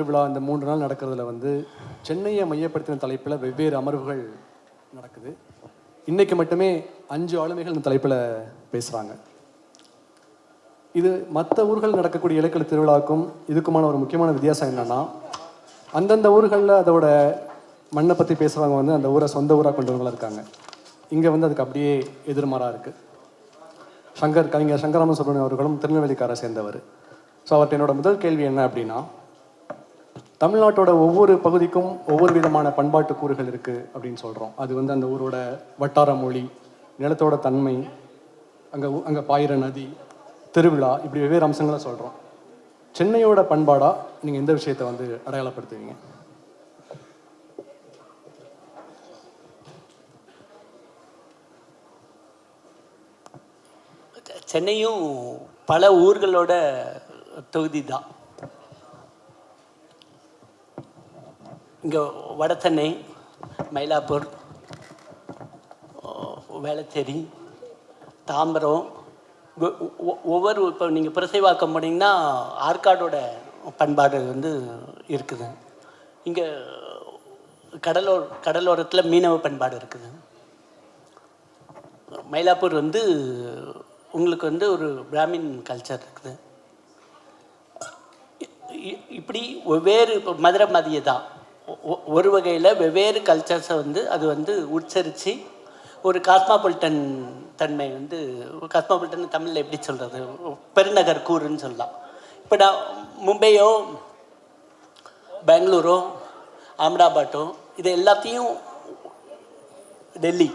திருவிழா இந்த மூன்று நாள் நடக்கிறதுல வந்து சென்னையை மையப்படுத்தின தலைப்பில் வெவ்வேறு அமர்வுகள் நடக்குது. இன்றைக்கு மட்டுமே அஞ்சு ஆளுமைகள் இந்த தலைப்பில் பேசுகிறாங்க இது மற்ற ஊர்கள் நடக்கக்கூடிய இலக்கண திருவிழாவுக்கும் இதுக்குமான ஒரு முக்கியமான வித்தியாசம் என்னென்னா அந்தந்த ஊர்களில் அதோட மண்ணை பற்றி பேசுகிறவங்க வந்து அந்த ஊரை சொந்த ஊராக கொண்டவங்களாக இருக்காங்க. இங்கே வந்து அதுக்கு அப்படியே எதிர்மாறாக இருக்குது சங்கர் கவிஞர் சங்கராம சுப்ரமணியம் அவர்களும் திருநெல்வேலிக்காரை சேர்ந்தவர். ஸோ அவர்கிட்ட என்னோட முதல் கேள்வி என்ன அப்படின்னா தமிழ்நாட்டோட ஒவ்வொரு பகுதிக்கும் ஒவ்வொரு விதமான பண்பாட்டு கூறுகள் இருக்குது அப்படின்னு சொல்கிறோம் அது வந்து அந்த ஊரோட வட்டார மொழி நிலத்தோட தன்மை அங்கே அங்கே பாயிற நதி திருவிழா இப்படி வெவ்வேறு அம்சங்களை சொல்கிறோம் சென்னையோட பண்பாடாக நீங்கள் எந்த விஷயத்தை வந்து அடையாளப்படுத்துவீங்க? சென்னையும் பல ஊர்களோட தொகுதி தான் இங்கே வட மயிலாப்பூர் வேளச்சேரி தாம்பரம் ஒவ்வொரு இப்போ நீங்கள் பிரசைவாக்கம் போனீங்கன்னா ஆற்காடோட பண்பாடு வந்து இருக்குது. இங்கே கடலோர் கடலோரத்தில் மீனவ பண்பாடு இருக்குது. மயிலாப்பூர் வந்து உங்களுக்கு வந்து ஒரு பிராமின் கல்ச்சர் இருக்குது. இ- இப்படி வெவ்வேறு இப்போ மதுரை மதிய தான். ஒரு வகையில் வெவ்வேறு கல்ச்சர்ஸை வந்து அது வந்து உச்சரித்து ஒரு காஸ்மாபொலிட்டன் தன்மை வந்து காஸ்மாபொலிட்டன் தமிழில் எப்படி சொல்கிறது பெருநகர் கூறுன்னு சொல்லலாம். இப்போ நான் மும்பையோ பெங்களூரோ அஹமதாபாட்டோ இது எல்லாத்தையும் டெல்லி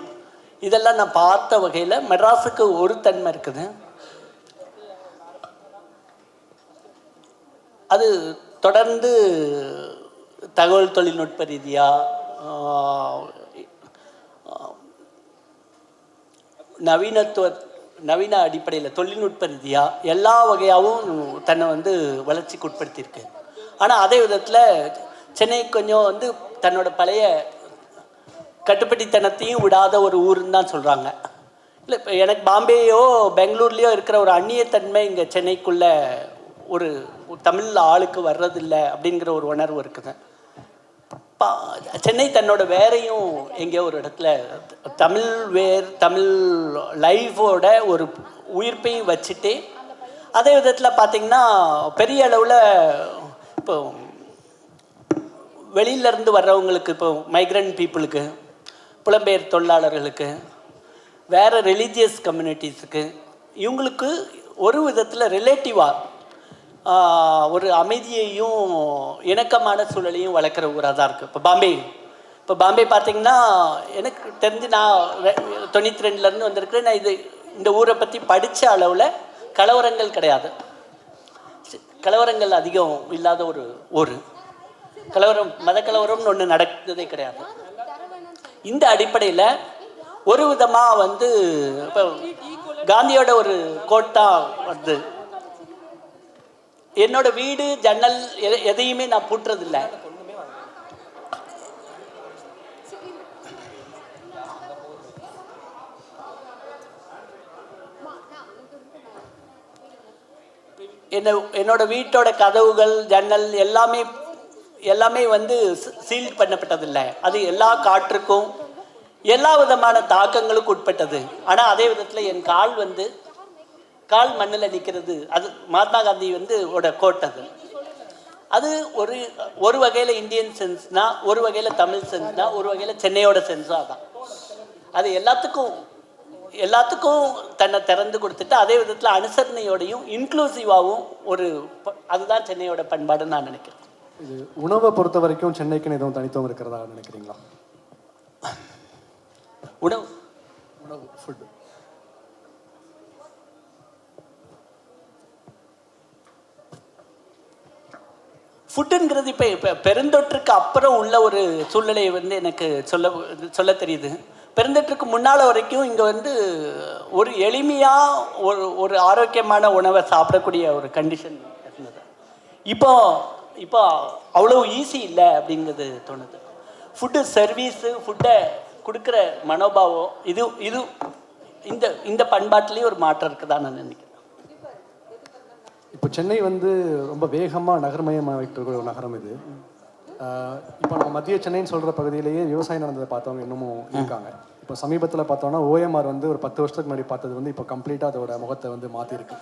இதெல்லாம் நான் பார்த்த வகையில் மெட்ராஸுக்கு ஒரு தன்மை இருக்குது. அது தொடர்ந்து தகவல் தொழில்நுட்ப ரீதியாக நவீனத்துவ நவீன அடிப்படையில் தொழில்நுட்ப ரீதியாக எல்லா வகையாகவும் தன்னை வந்து வளர்ச்சிக்கு உட்படுத்தியிருக்கு. ஆனால் அதே விதத்தில் சென்னை கொஞ்சம் வந்து தன்னோட பழைய கட்டுப்பட்டித்தனத்தையும் விடாத ஒரு ஊருன்னு தான் சொல்கிறாங்க இல்லை இப்போ எனக்கு பாம்பேயோ பெங்களூர்லேயோ இருக்கிற ஒரு அந்நியத்தன்மை இங்கே சென்னைக்குள்ளே ஒரு தமிழ் ஆளுக்கு வர்றதில்லை அப்படிங்கிற ஒரு உணர்வு இருக்குது. சென்னை தன்னோட வேறையும் எங்கேயோ ஒரு இடத்துல தமிழ் வேர் தமிழ் லைஃபோட ஒரு உயிர்ப்பையும் வச்சுட்டு அதே விதத்தில் பார்த்தீங்கன்னா பெரிய அளவில் இப்போ வெளியிலேருந்து வர்றவங்களுக்கு இப்போ மைக்ரண்ட் பீப்புளுக்கு புலம்பெயர் தொழிலாளர்களுக்கு வேறு ரிலீஜியஸ் கம்யூனிட்டிஸுக்கு இவங்களுக்கு ஒரு விதத்தில் ரிலேட்டிவாக ஒரு அமைதியையும் இணக்கமான சூழலையும் வளர்க்குற ஊராக தான் இருக்குது இப்போ பாம்பே. இப்போ பாம்பே பார்த்தீங்கன்னா எனக்கு தெரிஞ்சு நான் தொண்ணூற்றி ரெண்டுலேருந்து வந்திருக்கிறேன். நான் இது இந்த ஊரை பற்றி படித்த அளவில் கலவரங்கள் கிடையாது. கலவரங்கள் அதிகம் இல்லாத ஒரு ஊர். கலவரம் மத கலவரம்னு ஒன்று நடந்ததே கிடையாது. இந்த அடிப்படையில் ஒரு விதமாக வந்து இப்போ காந்தியோட ஒரு கோட்டா வருது என்னோட வீடு ஜன்னல் எதையுமே நான் பூட்டுறதில்லை. என்ன என்னோட வீட்டோட கதவுகள் ஜன்னல் எல்லாமே எல்லாமே வந்து சீல் பண்ணப்பட்டதில்லை. அது எல்லா காற்றுக்கும் எல்லா விதமான தாக்கங்களுக்கும் உட்பட்டது. ஆனால் அதே விதத்தில் என் கால் வந்து கால் மண்ணில் நிற்கிறது அது மகாத்மா காந்தி வந்து ஓட கோட் அது. அது ஒரு ஒரு வகையில் இந்தியன் சென்ஸ்னா ஒரு வகையில் தமிழ் சென்ஸ்னா ஒரு வகையில் சென்னையோட சென்ஸாக தான் அது எல்லாத்துக்கும் எல்லாத்துக்கும் தன்னை திறந்து கொடுத்துட்டு அதே விதத்தில் அனுசரணையோடையும் இன்க்ளூசிவாகவும் ஒரு அதுதான் சென்னையோட பண்பாடுன்னு நான் நினைக்கிறேன். இது உணவை பொறுத்த வரைக்கும் சென்னைக்குன்னு எதுவும் தனித்துவம் இருக்கிறதா நினைக்கிறீங்களா? உணவு. உணவு ஃபுட் ஃபுட்டுங்கிறது இப்போ இப்போ பெருந்தொற்றுக்கு அப்புறம் உள்ள ஒரு சூழ்நிலையை வந்து எனக்கு சொல்ல சொல்ல தெரியுது. பெருந்தொற்றுக்கு முன்னால் வரைக்கும் இங்கே வந்து ஒரு எளிமையாக ஒரு ஒரு ஆரோக்கியமான உணவை சாப்பிடக்கூடிய ஒரு கண்டிஷன் இருந்தது. இப்போ இப்போ அவ்வளோ ஈஸி இல்லை அப்படிங்கிறது தோணுது. ஃபுட்டு சர்வீஸு ஃபுட்டை கொடுக்குற மனோபாவம் இது இது இந்த இந்த பண்பாட்டிலையும் ஒரு மாற்றம் இருக்குதான் நான் நினைக்கிறேன். இப்போ சென்னை வந்து ரொம்ப வேகமாக நகர்மயமாகிட்டு இருக்கிற ஒரு நகரம் இது. இப்போ நம்ம மத்திய சென்னைன்னு சொல்கிற பகுதியிலேயே விவசாயம் நடந்ததை பார்த்தவங்க இன்னமும் இருக்காங்க. இப்போ சமீபத்தில் பார்த்தோம்னா ஓஎம்ஆர் வந்து ஒரு பத்து வருஷத்துக்கு முன்னாடி பார்த்தது வந்து இப்போ கம்ப்ளீட்டாக அதோட முகத்தை வந்து மாற்றிருக்கு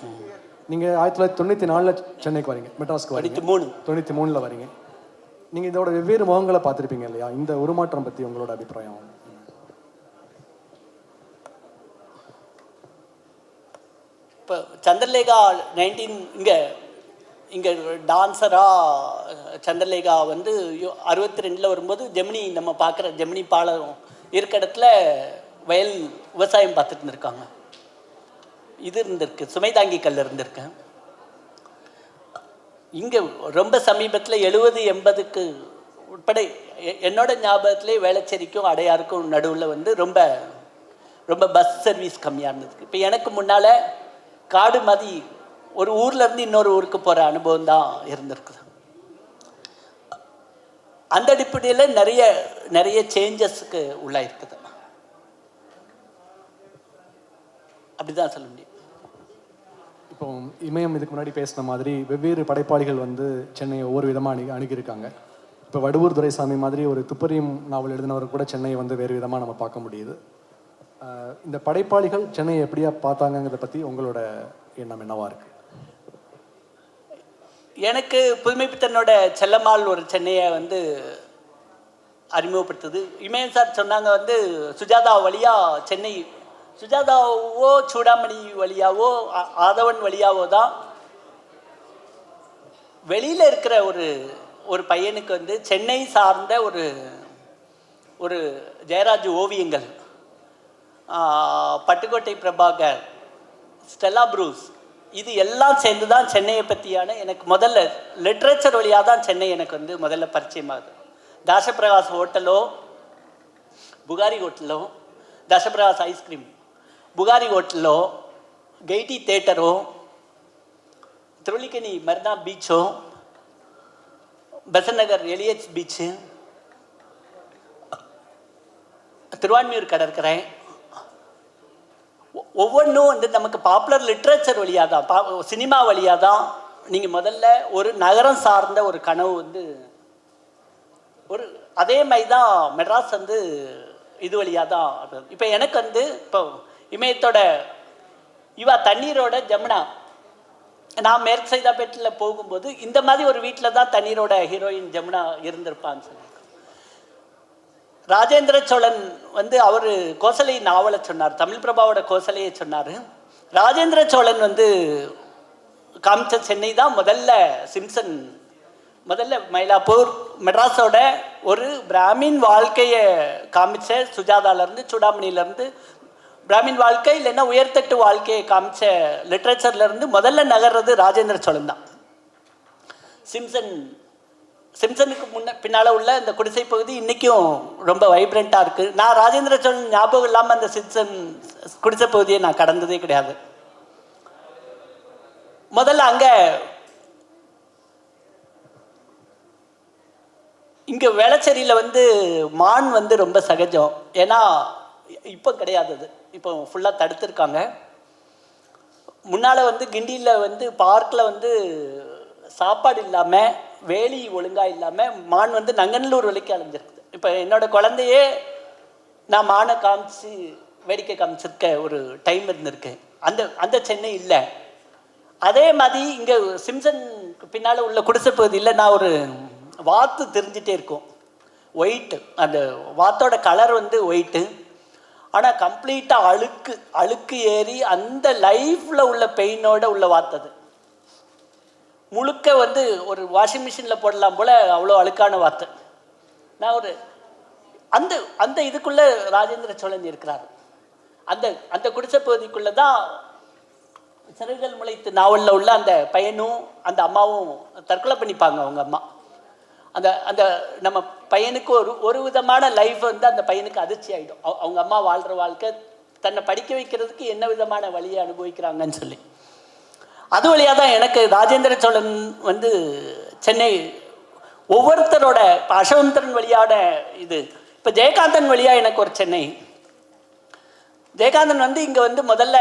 நீங்கள் ஆயிரத்தி தொள்ளாயிரத்தி தொண்ணூற்றி நாலில் சென்னைக்கு வரீங்க மெட்ராஸ்க்கு வரீங்க. மூணு. தொண்ணூற்றி மூணில் வரீங்க. நீங்கள் இதோட வெவ்வேறு முகங்களை பார்த்துருப்பீங்க இல்லையா? இந்த உருமாற்றம் பற்றி உங்களோட அபிப்பிராயம் இப்போ சந்திரலேகா நைன்டீன் இங்கே இங்கே டான்ஸராக சந்திரலேகா வந்து அறுபத்தி ரெண்டில் வரும்போது ஜெமினி நம்ம பார்க்குற ஜெமினி பாலம் இருக்க இடத்துல வயல் விவசாயம் பார்த்துட்டு இருந்திருக்காங்க. இது இருந்திருக்கு சுமைதாங்கி கல் இருந்திருக்கேன் இங்கே ரொம்ப சமீபத்தில் எழுபது எண்பதுக்கு உட்பட என்னோட ஞாபகத்திலே வேளச்சேரிக்கும் அடையாருக்கும் நடுவில் வந்து ரொம்ப ரொம்ப பஸ் சர்வீஸ் கம்மியாக இருந்ததுக்கு. இப்போ எனக்கு முன்னால் காடு மதி ஒரு ஊர்ல இருந்து இன்னொரு ஊருக்கு போகிற அனுபவம் தான் இருந்திருக்குது. அந்த அடிப்படையில் நிறைய நிறைய சேஞ்சஸ்க்கு உள்ளாயிருக்குது. அப்படிதான் சொல்ல முடியும். இப்போ இமயம் இதுக்கு முன்னாடி பேசின மாதிரி வெவ்வேறு படைப்பாளிகள் வந்து சென்னையை ஒவ்வொரு விதமாக அணுகி அணுகியிருக்காங்க. இப்போ வடுவூர் துரைசாமி மாதிரி ஒரு துப்பறியும் நாவல் எழுதினவர் கூட சென்னையை வந்து வேறு விதமாக நம்ம பார்க்க முடியுது. இந்த படைப்பாளிகள் சென்னையை எப்படியா பார்த்தாங்கங்கிறத பற்றி உங்களோட எண்ணம் என்னவா இருக்கு? எனக்கு புதுமைப்பித்தனோட செல்லம்மாள் ஒரு சென்னையை வந்து அறிமுகப்படுத்துது. இமயன் சார் சொன்னாங்க வந்து சுஜாதா வழியாக சென்னை சுஜாதாவோ சூடாமணி வழியாவோ ஆதவன் வழியாவோ தான் வெளியில் இருக்கிற ஒரு ஒரு பையனுக்கு வந்து சென்னை சார்ந்த ஒரு ஒரு ஜெயராஜ் ஓவியங்கள் பட்டுக்கோட்டை பிரபாகர் ஸ்டெல்லா ப்ரூஸ் இது எல்லாம் சேர்ந்து தான் சென்னையை பற்றியான எனக்கு முதல்ல லிட்ரேச்சர் வழியாக தான் சென்னை எனக்கு வந்து முதல்ல பரிச்சயமாகுது. தாசபிரகாஷ் ஹோட்டலோ புகாரி ஹோட்டலோ தாசபிரகாஷ் ஐஸ்கிரீம் புகாரி ஹோட்டலோ கெய்டி தேட்டரோ திருவள்ளிக்கணி மர்னா பீச்சோ பெசன் நகர் எலியட்ஸ் பீச்சு திருவான்மியூர் கடற்கரை ஒவ்வொன்றும் வந்து நமக்கு பாப்புலர் லிட்ரேச்சர் வழியாக தான் பா சினிமா வழியாக தான் நீங்கள் முதல்ல ஒரு நகரம் சார்ந்த ஒரு கனவு வந்து ஒரு அதே மாதிரி தான் மெட்ராஸ் வந்து இது வழியாக தான் இப்போ எனக்கு வந்து இப்போ இமயத்தோட இவா தண்ணீரோட ஜமுனா நான் மேற்கு சைதாப்பேட்டில் போகும்போது இந்த மாதிரி ஒரு வீட்டில் தான் தண்ணீரோட ஹீரோயின் ஜமுனா இருந்திருப்பான்னு சொல்லி ராஜேந்திர சோழன் வந்து அவர் கோசலை நாவலை சொன்னார். தமிழ் பிரபாவோட கோசலையை சொன்னார். ராஜேந்திர சோழன் வந்து காமிச்ச சென்னை தான் முதல்ல சிம்சன் முதல்ல மயிலாப்பூர் மெட்ராஸோட ஒரு பிராமின் வாழ்க்கையை காமிச்ச சுஜாதாலேருந்து சூடாமணிலேருந்து பிராமின் வாழ்க்கை இல்லைன்னா உயர்தட்டு வாழ்க்கையை காமிச்ச லிட்ரேச்சர்லேருந்து முதல்ல நகர்றது ராஜேந்திர சோழன் தான். சிம்சன் சிம்சனுக்கு முன்ன பின்னால் உள்ள இந்த குடிசை பகுதி இன்றைக்கும் ரொம்ப வைப்ரண்ட்டாக இருக்குது நான் ராஜேந்திர சோழன் ஞாபகம் இல்லாமல் அந்த சிம்சன் குடிசை பகுதியை நான் கடந்ததே கிடையாது. முதல்ல அங்கே இங்கே வேளச்சேரியில் வந்து மான் வந்து ரொம்ப சகஜம். ஏன்னா இப்போ கிடையாது அது. இப்போ ஃபுல்லாக தடுத்துருக்காங்க. முன்னால் வந்து கிண்டியில் வந்து பார்க்கில் வந்து சாப்பாடு இல்லாமல் வேலி ஒழுங்காக இல்லாமல் மான் வந்து நங்கநல்லூர் வரைக்கும் அலைஞ்சிருக்குது இப்போ என்னோடய குழந்தையே நான் மானை காமிச்சு வேடிக்கை காமிச்சிருக்க ஒரு டைம் இருந்திருக்கு. அந்த அந்த சென்னை இல்லை. அதே மாதிரி இங்கே சிம்சனுக்கு பின்னால் உள்ள குடிசை பகுதியில் நான் ஒரு வாத்து தெரிஞ்சிட்டே இருக்கும். ஒயிட்டு அந்த வாத்தோட கலர் வந்து ஒயிட்டு ஆனால் கம்ப்ளீட்டாக அழுக்கு அழுக்கு ஏறி அந்த லைஃப்பில் உள்ள பெயினோட உள்ள வாத்தது முழுக்க வந்து ஒரு வாஷிங் மிஷினில் போடலாம் போல் அவ்வளோ அழுக்கான வார்த்தை. நான் ஒரு அந்த அந்த இதுக்குள்ளே ராஜேந்திர சோழன் இருக்கிறார். அந்த அந்த குடிசை பகுதிக்குள்ளே தான் சிறகுகள் முளைத்து நாவலில் உள்ள அந்த பையனும் அந்த அம்மாவும் தற்கொலை பண்ணிப்பாங்க அவங்க அம்மா. அந்த அந்த நம்ம பையனுக்கு ஒரு ஒரு விதமான லைஃப் வந்து அந்த பையனுக்கு அதிர்ச்சி ஆகிடும் அவங்க அம்மா வாழ்கிற வாழ்க்கை தன்னை படிக்க வைக்கிறதுக்கு என்ன விதமான வழியை அனுபவிக்கிறாங்கன்னு சொல்லி. அது வழியாக தான் எனக்கு ராஜேந்திர சோழன் வந்து சென்னை ஒவ்வொருத்தரோட இப்போ அசவந்தரன் வழியான இது. இப்போ ஜெயகாந்தன் வழியாக எனக்கு ஒரு சென்னை. ஜெயகாந்தன் வந்து இங்கே வந்து முதல்ல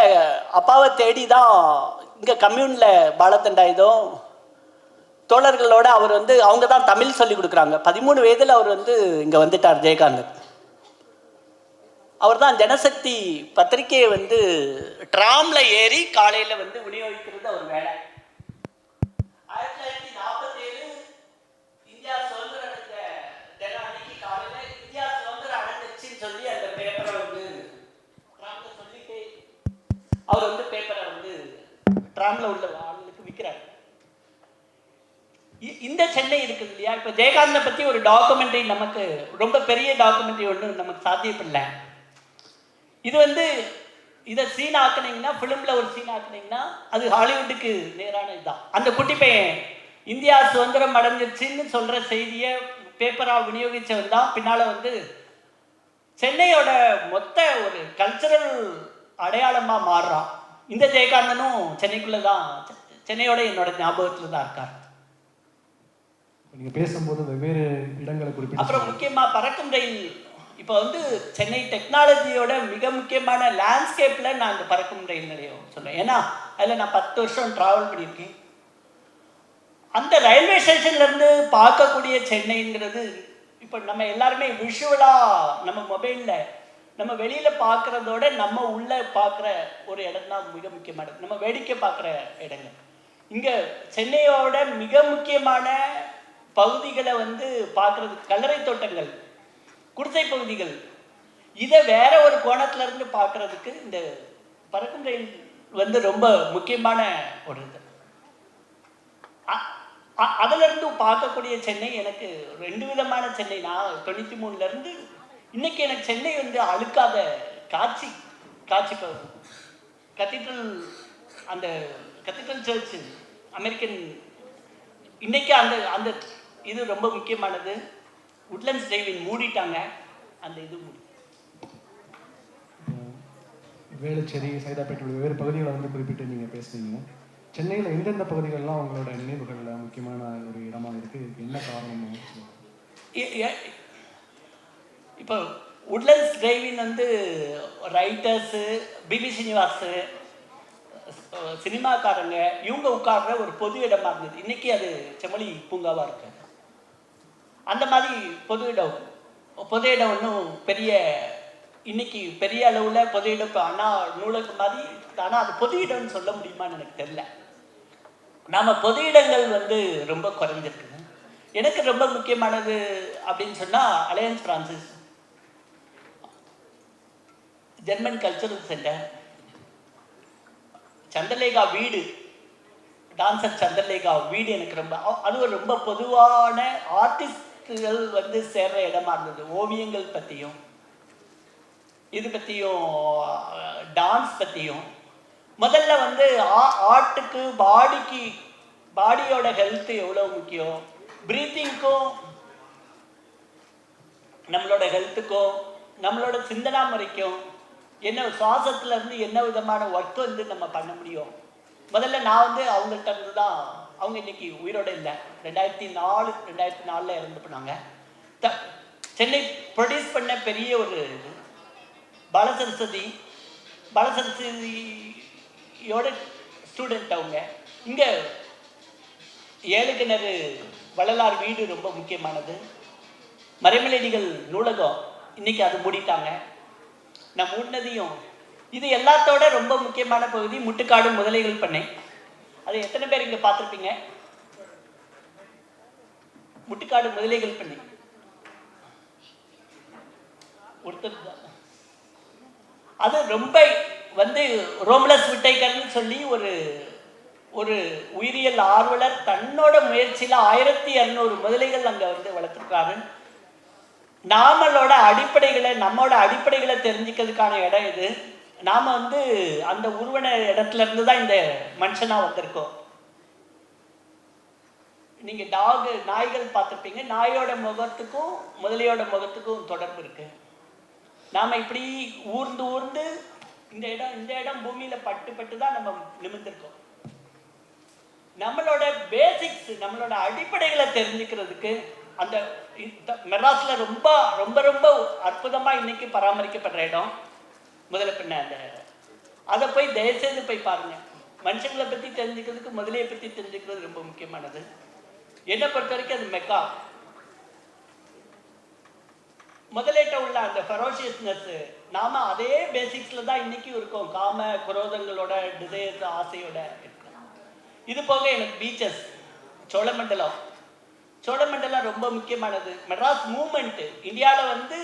அப்பாவை தேடி தான் இங்கே கம்யூனில் பாலத்தண்டாயுதம் தோழர்களோட அவர் வந்து அவங்க தான் தமிழ் சொல்லி கொடுக்குறாங்க. பதிமூணு வயதில் அவர் வந்து இங்கே வந்துட்டார் ஜெயகாந்தன். அவர் தான் ஜனசக்தி பத்திரிக்கையை வந்து ட்ராமில் ஏறி காலையில் வந்து விநியோகிக்கிறது அவர் வேலை. ஆயிரத்தி தொள்ளாயிரத்தி நாற்பத்தேழு இந்தியா சுதந்திரம் தினம் அன்னைக்கு காலையில இந்தியா சுதந்திரம் அடைஞ்சிருச்சுன்னு சொல்லி அந்த பேப்பரை வந்து ட்ராமில் சொல்லிட்டு அவர் வந்து பேப்பரை வந்து ட்ராமில் உள்ள ஆளுங்களுக்கு விற்கிறார் இ- இந்த சென்னை இருக்குது இல்லையா? இப்போ ஜெயகாந்தனை பற்றி ஒரு டாக்குமெண்ட்ரி நமக்கு ரொம்ப பெரிய டாக்குமெண்ட்ரி ஒன்று நமக்கு சாத்தியப்படல. இது வந்து இதை சீன் ஆக்குனீங்கன்னா ஃபிலிமில் ஒரு சீன் ஆக்குனீங்கன்னா அது ஹாலிவுட்டுக்கு நேரான இதுதான் அந்த குட்டி பையன் இந்தியா சுதந்திரம் அடைஞ்சிருச்சுன்னு சொல்கிற செய்தியை பேப்பராக விநியோகிச்சவன் தான் பின்னால் வந்து சென்னையோட மொத்த ஒரு கல்ச்சரல் அடையாளமாக மாறுறான். இந்த ஜெயகாந்தனும் சென்னைக்குள்ளே தான் சென்னையோட என்னோட ஞாபகத்தில் தான் இருக்கார். நீங்க பேசும்போது வெவ்வேறு இடங்களை குறிப்பிட்டு அப்புறம் முக்கியமா பறக்கும் ரயில் இப்போ வந்து சென்னை டெக்னாலஜியோட மிக முக்கியமான லேண்ட்ஸ்கேப்பில் நான் இந்த பறக்கும் ரயில் நிலையம் சொல்கிறேன் ஏன்னா அதில் நான் பத்து வருஷம் ட்ராவல் பண்ணியிருக்கேன். அந்த ரயில்வே ஸ்டேஷன்லேருந்து பார்க்கக்கூடிய சென்னைங்கிறது இப்போ நம்ம எல்லாருமே விஷுவலாக நம்ம மொபைலில் நம்ம வெளியில் பார்க்குறதோட நம்ம உள்ளே பார்க்குற ஒரு இடம் தான் மிக முக்கியமானது நம்ம வேடிக்கை பார்க்குற இடங்கள். இங்கே சென்னையோட மிக முக்கியமான பகுதிகளை வந்து பார்க்குறது கல்லறை தோட்டங்கள். குடிசை பகுதிகள். இதை வேற ஒரு கோணத்துல இருந்து பார்க்கறதுக்கு இந்த பறக்கும் ரயில் வந்து ரொம்ப முக்கியமான ஒரு இது. அதுல இருந்து பார்க்கக்கூடிய சென்னை எனக்கு ரெண்டு விதமான சென்னை. நான் தொண்ணூத்தி மூணுல இருந்து இன்னைக்கு எனக்கு சென்னை வந்து அழுக்காத காட்சி காட்சி பகுதி. கத்தீட்ரல் அந்த கத்தீட்ரல் சர்ச் அமெரிக்கன் இன்னைக்கு அந்த அந்த இது ரொம்ப முக்கியமானது. உட்லண்ட்ஸ் டிரைவிங் மூடிட்டாங்க. அந்த இது மூடி. வேளச்சேரி சைதாப்பேட்டை வெவ்வேறு பகுதிகளை வந்து குறிப்பிட்டு நீங்க பேசுனீங்க. சென்னையில எந்தெந்த பகுதிகள்லாம் உங்களோட நினைவுகள்ல முக்கியமான ஒரு இடமா இருக்கு? இதுக்கு என்ன காரணம் இப்போ உட்லண்ட்ஸ் டிரைவின் வந்து ரைட்டர்ஸு பிபி அஹ் சினிமாக்காரங்க இவங்க உட்கார்ற ஒரு பொது இடமா இருந்தது. இன்னைக்கு அது செம்மொழி பூங்காவா இருக்கு. அந்த மாதிரி பொது இடம் பொது இடம் ஒன்றும் பெரிய இன்னைக்கு பெரிய அளவில் பொது இடம் இப்போ நூலகம் மாதிரி ஆனால் அது பொது இடம்னு சொல்ல முடியுமான்னு எனக்கு தெரியல. நாம் பொது இடங்கள் வந்து ரொம்ப குறைஞ்சிருக்குது எனக்கு ரொம்ப முக்கியமானது அப்படின்னு சொன்னா Alliance Francaise German cultural centre Chandralekha வீடு. டான்சர் சந்திரலேகா வீடு எனக்கு ரொம்ப அது ஒரு ரொம்ப பொதுவான ஆர்டிஸ்டுகள் வந்து சேர்ற இடமா இருந்தது. ஓவியங்கள் பற்றியும் இது பற்றியும் டான்ஸ் பற்றியும் முதல்ல வந்து ஆர்ட்டுக்கு பாடிக்கு பாடியோட ஹெல்த் எவ்வளோ முக்கியம்? ப்ரீத்திங்க்கும் நம்மளோட ஹெல்த்துக்கும் நம்மளோட சிந்தனா முறைக்கும் என்ன சுவாசத்துல இருந்து என்ன விதமான ஒர்க் வந்து நம்ம பண்ண முடியும்? முதல்ல நான் வந்து அவங்கள்ட்ட இருந்து தான் அவங்க இன்னைக்கு உயிரோட இல்லை. ரெண்டாயிரத்தி நாலு ரெண்டாயிரத்தி நாலில் இறந்து போனாங்க. த சென்னை ப்ரொடியூஸ் பண்ண பெரிய ஒரு இது. பாலசரஸ்வதி பாலசரஸ்வதியோட ஸ்டூடெண்ட் அவங்க. இங்கே ஏழு கிணறு வள்ளலார் வீடு ரொம்ப முக்கியமானது. மறைமலைடிகள் நூலகம் இன்னைக்கு அது மூடிட்டாங்க. நான் மூடினதையும் இது எல்லாத்தோட ரொம்ப முக்கியமான பகுதி முட்டுக்காடு முதலைகள் பண்ணை. அது எத்தனை பேர் இங்க பார்த்துருப்பீங்க? முட்டுக்காடு முதலைகள் பண்ணி. ஒருத்தர் அது ரொம்ப வந்து ரோம்லஸ் விட்டைக்கர்னு சொல்லி ஒரு ஒரு உயிரியல் ஆர்வலர் தன்னோட முயற்சியில் ஆயிரத்தி இரநூறு முதலைகள் அங்கே வந்து வளர்த்துருக்காரு. நாமளோட அடிப்படைகளை நம்மளோட அடிப்படைகளை தெரிஞ்சுக்கிறதுக்கான இடம் இது. நாம் வந்து அந்த உருவன இடத்துல இருந்து தான் இந்த மனுஷனாக வந்திருக்கோம். நீங்கள் டாகு நாய்கள் பார்த்துருப்பீங்க. நாயோட முகத்துக்கும் முதலையோட முகத்துக்கும் தொடர்பு இருக்கு. நாம் இப்படி ஊர்ந்து ஊர்ந்து இந்த இடம் இந்த இடம் பூமியில் பட்டு பட்டு தான் நம்ம நிமிர்ந்திருக்கோம். நம்மளோட பேசிக்ஸ் நம்மளோட அடிப்படைகளை தெரிஞ்சுக்கிறதுக்கு அந்த இந்த- ரொம்ப ரொம்ப ரொம்ப அற்புதமாக இன்னைக்கு பராமரிக்கப்படுற இடம் முதல்ல பின்ன அந்த அதை போய் தயவுசெய்து போய் பாருங்க. மனுஷங்களை பற்றி தெரிஞ்சுக்கிறதுக்கு முதலையை பற்றி தெரிஞ்சுக்கிறது ரொம்ப முக்கியமானது. என்னை பொறுத்த வரைக்கும் அது மெக்கா. முதலேட்ட உள்ள அந்த ஃபெரோஷியஸ்னஸ் நாம அதே பேசிக்ஸ்ல தான் இன்னைக்கும் இருக்கோம். காம குரோதங்களோட டிசைர்ஸ் ஆசையோட இருக்கோம். இது போக எனக்கு பீச்சஸ் சோழமண்டலம். சோழமண்டலம் ரொம்ப முக்கியமானது. மெட்ராஸ் மூமெண்ட் இந்தியாவில் வந்து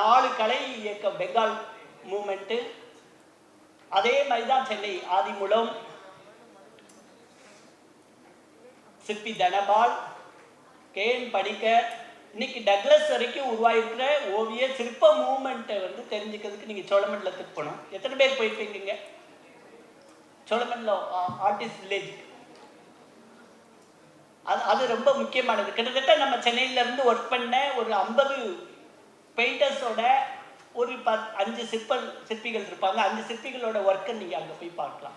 நாலு கலை இயக்கம் பெங்கால் மூமெண்ட்டு அதே மாதிரி தான் சென்னை ஆதிமூலம். சிப்பி தனபால் கேஎன் படிக்க இன்னைக்கு டக்ளஸ் வரைக்கும் உருவாயிருக்கிற ஓவிய சிற்ப மூமெண்ட்டை வந்து தெரிஞ்சுக்கிறதுக்கு நீங்கள் சோழமண்டலத்துக்கு போகணும். எத்தனை பேர் போயிருப்பீங்க? சோழமண்டலம் ஆர்டிஸ்ட் வில்லேஜ் அது அது ரொம்ப முக்கியமானது. கிட்டத்தட்ட நம்ம சென்னையில இருந்து ஒர்க் பண்ண ஒரு ஐம்பது பெயிண்டர்ஸோட ஒரு பத் அஞ்சு சிற்பல் சிற்பிகள் இருப்பாங்க. அஞ்சு சிற்பிகளோட ஒர்க்கை நீங்கள் அங்கே போய் பார்க்கலாம்.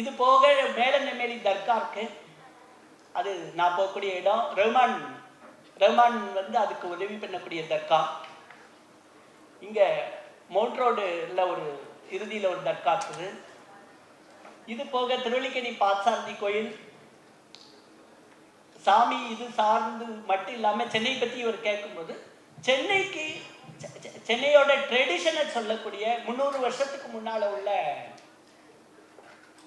இது போக மேல நெம்மேலி தர்கா இருக்கு. அது நான் போகக்கூடிய இடம். ரஹ்மான் ரஹ்மான் வந்து அதுக்கு உதவி பண்ணக்கூடிய தர்கா. இங்க மவுண்ட் ரோடுல ஒரு இறுதியில் ஒரு தர்கா இருக்குது. இது போக திருவள்ளிக்கணி பாத்சாரதி கோயில். சாமி இது சார்ந்து மட்டும் இல்லாமல் சென்னை பற்றி இவர் கேட்கும்போது சென்னைக்கு செ- செ- சென்னையோட ட்ரெடிஷனை சொல்லக்கூடிய முந்நூறு வருஷத்துக்கு முன்னால் உள்ள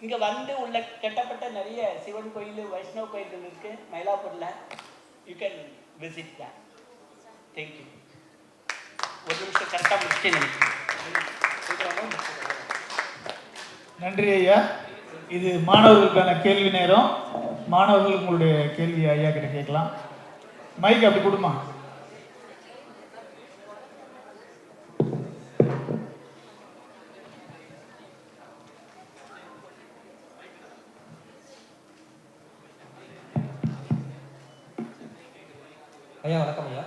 இங்கே வந்து உள்ள கட்டப்பட்ட நிறைய சிவன் கோயில் வைஷ்ணவ கோயில்கள் இருக்கு. மயிலாப்பூரில் you can visit that thank you ஒரு நிமிஷம் கரெக்டாக முடிச்சு நன்றி ஐயா. இது மாணவர்களுக்கான கேள்வி நேரம். மாணவர்கள் உங்களுடைய கேள்வி ஐயா கிட்ட கேட்கலாம். மைக் அப்படி கொடுமா. ஐயா வணக்கம் ஐயா.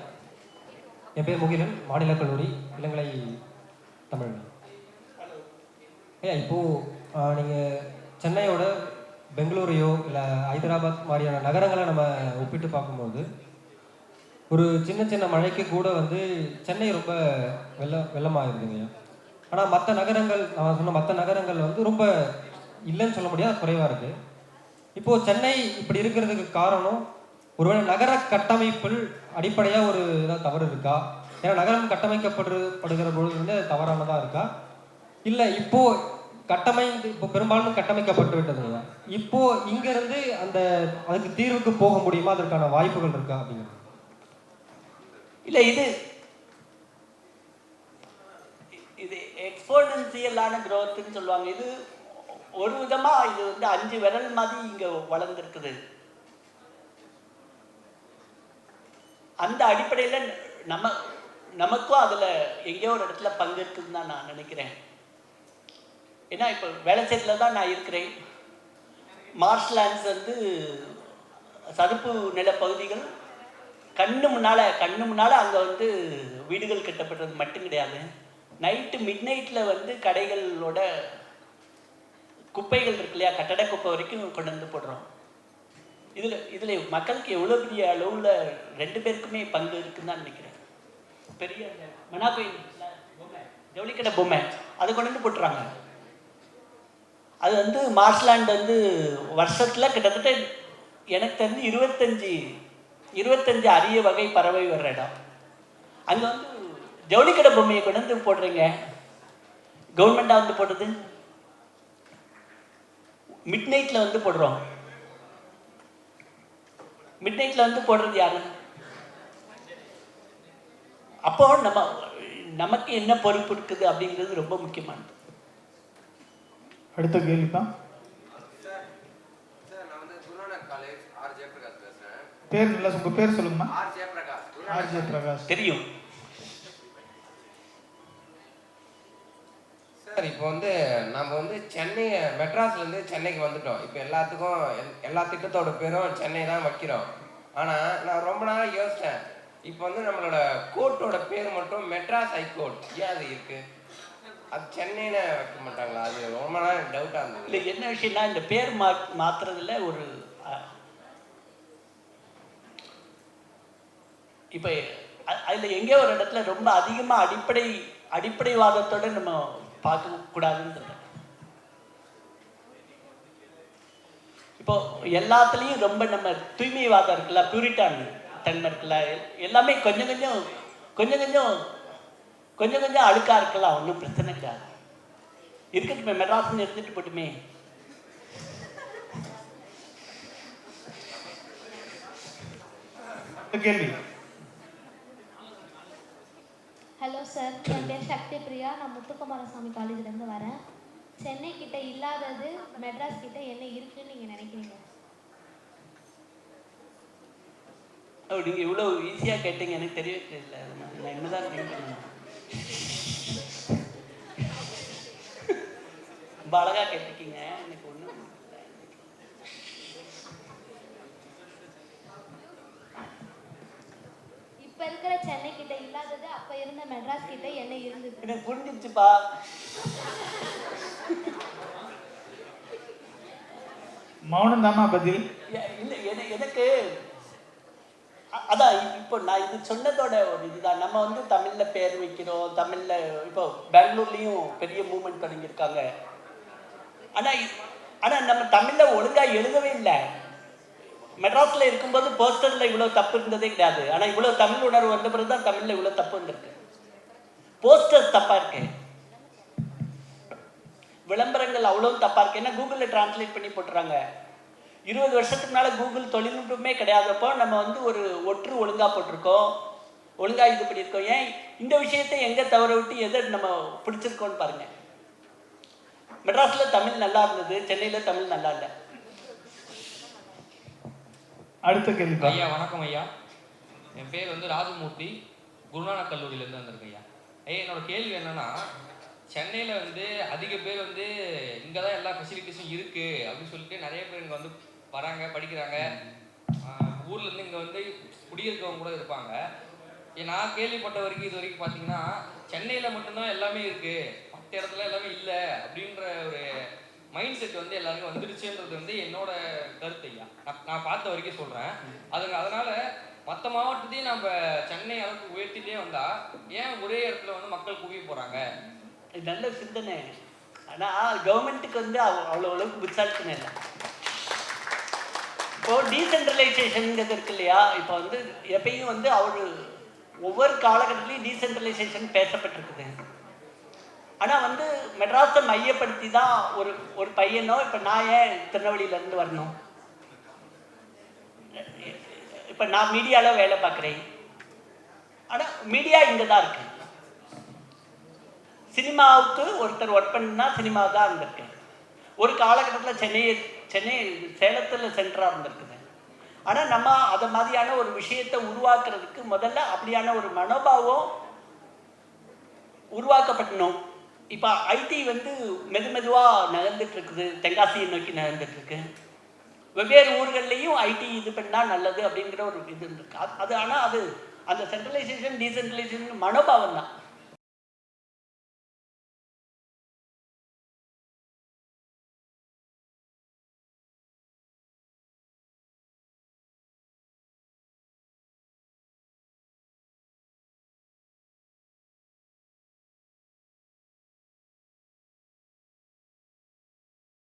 என் பேர் முகிலன் மாநில கல்லூரி இளங்கலை தமிழ் ஐயா இப்போது நீங்கள் சென்னையோட பெங்களூரையோ இல்லை ஹைதராபாத் மாதிரியான நகரங்களை நம்ம ஒப்பிட்டு பார்க்கும்போது ஒரு சின்ன சின்ன மழைக்கு கூட வந்து சென்னை ரொம்ப வெள்ள வெள்ளமாயிருதுங்க ஐயா ஆனால் மற்ற நகரங்கள் நான் சொன்ன மற்ற நகரங்கள் வந்து ரொம்ப இல்லைன்னு சொல்ல முடியாது குறைவாக இருக்குது இப்போது சென்னை இப்படி இருக்கிறதுக்கு காரணம் ஒருவேளை நகர கட்டமைப்பில் அடிப்படையாக ஒரு ஏதாவது தவறு இருக்கா? ஏன்னா நகரம் கட்டமைக்கப்படுற படுகிற பொழுது வந்து தவறானதாக இருக்கா? இல்லை இப்போது கட்டமைந்து இப்போ பெரும்பாலும் கட்டமைக்கப்பட்டு விட்டதுங்க இப்போ இங்கிருந்து அந்த அதுக்கு தீர்வுக்கு போக முடியுமா? அதற்கான வாய்ப்புகள் இருக்கா அப்படிங்கிறது. இல்லை இது இது எக்ஸ்போனன்சியலான growthன்னு சொல்லுவாங்க. இது ஒரு விதமா இது வந்து அஞ்சு விரல் மாதிரி இங்க வளர்ந்துருக்குது. அந்த அடிப்படையில் நம்ம நமக்கும் அதில் எங்கேயோ ஒரு இடத்துல பங்கு இருக்குதுன்னு தான் நான் நினைக்கிறேன். ஏன்னா இப்போ வேளச்சேரியில் தான் நான் இருக்கிறேன். மார்ஷ்லாண்ட்ஸ் வந்து சதுப்பு நில பகுதிகள் கண்ணு முன்னால் கண்ணு முன்னால் அங்கே வந்து வீடுகள் கட்டப்பட்டது மட்டும் கிடையாது. நைட்டு மிட் நைட்டில் வந்து கடைகளோட குப்பைகள் இருக்கு இல்லையா கட்டட குப்பை வரைக்கும் கொண்டு வந்து போடுறோம். இதில் இதில் மக்களுக்கு எவ்வளோ பெரிய அளவில் ரெண்டு பேருக்குமே பங்கு இருக்குன்னு தான் நினைக்கிறேன். பெரிய மனா கோயில் பொம்மை ஜவுளிக்கடை பொம்மை அதை கொண்டு வந்து போட்டுறாங்க. அது வந்து மார்ஸ்லாண்ட் வந்து வருஷத்தில் கிட்டத்தட்ட எனக்கு தெரிஞ்சு இருபத்தஞ்சி இருபத்தஞ்சி அரிய வகை பறவை வர்ற இடம். அங்கே வந்து ஜவுளிக்கடை பொம்மையை கொண்டு வந்து போடுறீங்க. கவர்மெண்ட்டாக வந்து போடுறது? மிட் நைட்டில் வந்து போடுறோம். மிட் நைட்டில் வந்து போடுறது யாரு? அப்போ நம்ம நமக்கு என்ன பொறுப்பு இருக்குது அப்படிங்கிறது ரொம்ப முக்கியமானது. அடுத்த கேள்வி தான். சார் சார் நான் வந்து குருநானக் காலேஜ் ஆர் ஜெயபிரகாஷ் பேசுறேன் பேர் நல்லா உங்க பேர் சொல்லுங்கம்மா. ஆர் ஜே பிரகாஷ் தெரியும். சார் இப்போ வந்து நம்ம வந்து சென்னை மெட்ராஸ்ல இருந்து சென்னைக்கு வந்துட்டோம். இப்போ எல்லாத்துக்கும் எல்- எல்லா திட்டத்தோட பேரும் சென்னை தான் வைக்கிறோம். ஆனா நான் ரொம்ப நாள் யோசிச்சேன். இப்போ வந்து நம்மளோட கோர்ட்டோட பேர் மட்டும் மெட்ராஸ் ஹைகோர்ட். ஏன் அது இருக்கு? அது சென்னையில் வைக்க மாட்டாங்களா? அது ரொம்ப நாள் டவுட்டாக இருந்தது. இல்லை என்ன விஷயம்னா இந்த பேர் மா மாத்துறதுல ஒரு இப்போ அதில் எங்கேயோ ஒரு இடத்துல ரொம்ப அதிகமாக அடிப்படை அடிப்படைவாதத்தோடு நம்ம பார்க்கக்கூடாதுன்னு சொல்கிறேன் இப்போ எல்லாத்துலேயும் ரொம்ப நம்ம தூய்மைவாதம் இருக்குல்ல பியூரிட்டான் தன்மை இருக்குல்ல எல்லாமே கொஞ்சம் கொஞ்சம் கொஞ்சம் கொஞ்சம் கொஞ்சம் கொஞ்சம் அழுக்கா இருக்கலாம் ஒன்றும் பிரச்சனை கிடையாது. இருக்கட்டுமே மெட்ராஸ்னு எடுத்துட்டு போட்டுமே. கேள்வி? ஹலோ சார் என் பேர் சக்தி பிரியா. நான் முத்துக்குமாரசாமி காலேஜ்லேருந்து வரேன். சென்னை கிட்ட இல்லாதது மெட்ராஸ் கிட்ட என்ன இருக்குன்னு நீங்கள் நினைக்கிறீங்க? ஓ நீங்கள் இவ்வளோ ஈஸியாக கேட்டீங்க. எனக்கு தெரியவே தெரியல. நான் என்னதான் பண்ணேன். ரொம்ப அழகாக கேட்டிருக்கீங்க. எனக்கு ஒன்றும் இப்போ இருக்கிற சென்னை கிட்ட இல்லாதது அப்போ இருந்த மெட்ராஸ் கிட்ட என்ன இருந்தது? எனக்கு புரிஞ்சிருச்சுப்பா. மௌனம் தாமா பதில் இல்லை அதான் இ- இப்போ நான் இது சொன்னதோட ஒரு இதுதான். நம்ம வந்து தமிழில் பேர் வைக்கிறோம். தமிழில் இப்போ பெங்களூர்லேயும் பெரிய மூமெண்ட் தொடங்கியிருக்காங்க. ஆனால் ஆனால் நம்ம தமிழில் ஒழுங்காக எழுதவே இல்லை. மெட்ராஸில் இருக்கும்போது போஸ்டரில் இவ்வளோ தப்பு இருந்ததே கிடையாது. ஆனால் இவ்வளோ தமிழ் உணர்வு வந்த பிறகு தான் தமிழில் இவ்வளோ தப்பு வந்திருக்கு. போஸ்டர் தப்பாக இருக்கு. விளம்பரங்கள் அவ்வளோ தப்பாக இருக்கு. ஏன்னா கூகுளில் டிரான்ஸ்லேட் பண்ணி போட்டுறாங்க. இருபது வருஷத்துக்கு முன்னால் கூகுள் தொழில்நுட்பமே கிடையாதப்போ நம்ம வந்து ஒரு ஒற்று ஒழுங்காக போட்டிருக்கோம். ஒழுங்காக இது பண்ணியிருக்கோம். ஏன்? இந்த விஷயத்தை எங்கே தவற விட்டு எதை நம்ம பிடிச்சிருக்கோம்னு பாருங்க. மெட்ராஸில் தமிழ் நல்லா இருந்தது சென்னையில் தமிழ் நல்லா இல்லை. அடுத்த கேள்வி ஐயா வணக்கம் ஐயா. என் பேர் வந்து ராஜமூர்த்தி. குருநானக் கல்லூரியிலேருந்து வந்திருக்கேன் ஐயா. ஐயா என்னோட கேள்வி என்னன்னா சென்னையில் வந்து அதிக பேர் வந்து இங்கே தான் எல்லா ஃபெசிலிட்டிஸும் இருக்குது அப்படின்னு சொல்லிட்டு நிறைய பேர் இங்கே வந்து வராங்க படிக்கிறாங்க. ஊர்லேருந்து இங்கே வந்து குடியிருக்கவங்க கூட இருப்பாங்க. நான் கேள்விப்பட்ட வரைக்கும் இது வரைக்கும் பார்த்தீங்கன்னா சென்னையில் மட்டும்தான் எல்லாமே இருக்குது மற்ற இடத்துல எல்லாமே இல்லை அப்படின்ற ஒரு மைண்ட் செட் வந்து எல்லாருக்கும் வந்துடுச்சுன்றது வந்து என்னோட கருத்து ஐயா. நான் நான் பார்த்த வரைக்கும் சொல்கிறேன் அதுங்க அதனால மற்ற மாவட்டத்தையும் நம்ம சென்னை அளவுக்கு உயர்த்திட்டே வந்தா ஏன் ஒரே இடத்துல வந்து மக்கள் குவிய போகிறாங்க இது நல்ல சிந்தனை. ஆனால் கவர்மெண்ட்டுக்கு வந்து அவ் அவ்வளோ அளவுக்கு புத்தாலித்தனம் இல்லை. இப்போ டீசென்ட்ரலைசேஷனுங்கிறது இருக்கு இல்லையா? இப்போ வந்து எப்பயும் வந்து அவர் ஒவ்வொரு காலகட்டத்திலையும் டீசென்ட்ரலைசேஷன் பேசப்பட்டிருக்குது. ஆனால் வந்து மெட்ராஸை மையப்படுத்தி தான் ஒரு ஒரு பையனோ இப்போ நான் ஏன் திருநெல்வேலியிலேருந்து வரணும்? இப்போ நான் மீடியாவில் வேலை பார்க்குறேன். ஆனால் மீடியா இங்கே தான் இருக்கு. சினிமாவுக்கு ஒருத்தர் ஒர்க் பண்ணால் சினிமா தான் இருந்திருக்கு ஒரு காலகட்டத்தில் சென்னையை சென்னை சேலத்தில் சென்டராக இருந்திருக்குது. ஆனால் நம்ம அதை மாதிரியான ஒரு விஷயத்தை உருவாக்குறதுக்கு முதல்ல அப்படியான ஒரு மனோபாவம் உருவாக்கப்பட்டணும் இப்போ ஐடி வந்து மெது மெதுவாக நகர்ந்துட்டு இருக்குது தென்காசியை நோக்கி நகர்ந்துட்டுருக்கு. வெவ்வேறு ஊர்கள்லேயும் ஐடி இது பண்ணால் நல்லது அப்படிங்கிற ஒரு இது இருக்கு. அது- அது ஆனால் அது அந்த சென்ட்ரலைசேஷன் டீசென்ட்ரலைசேஷன் மனோபாவம் தான்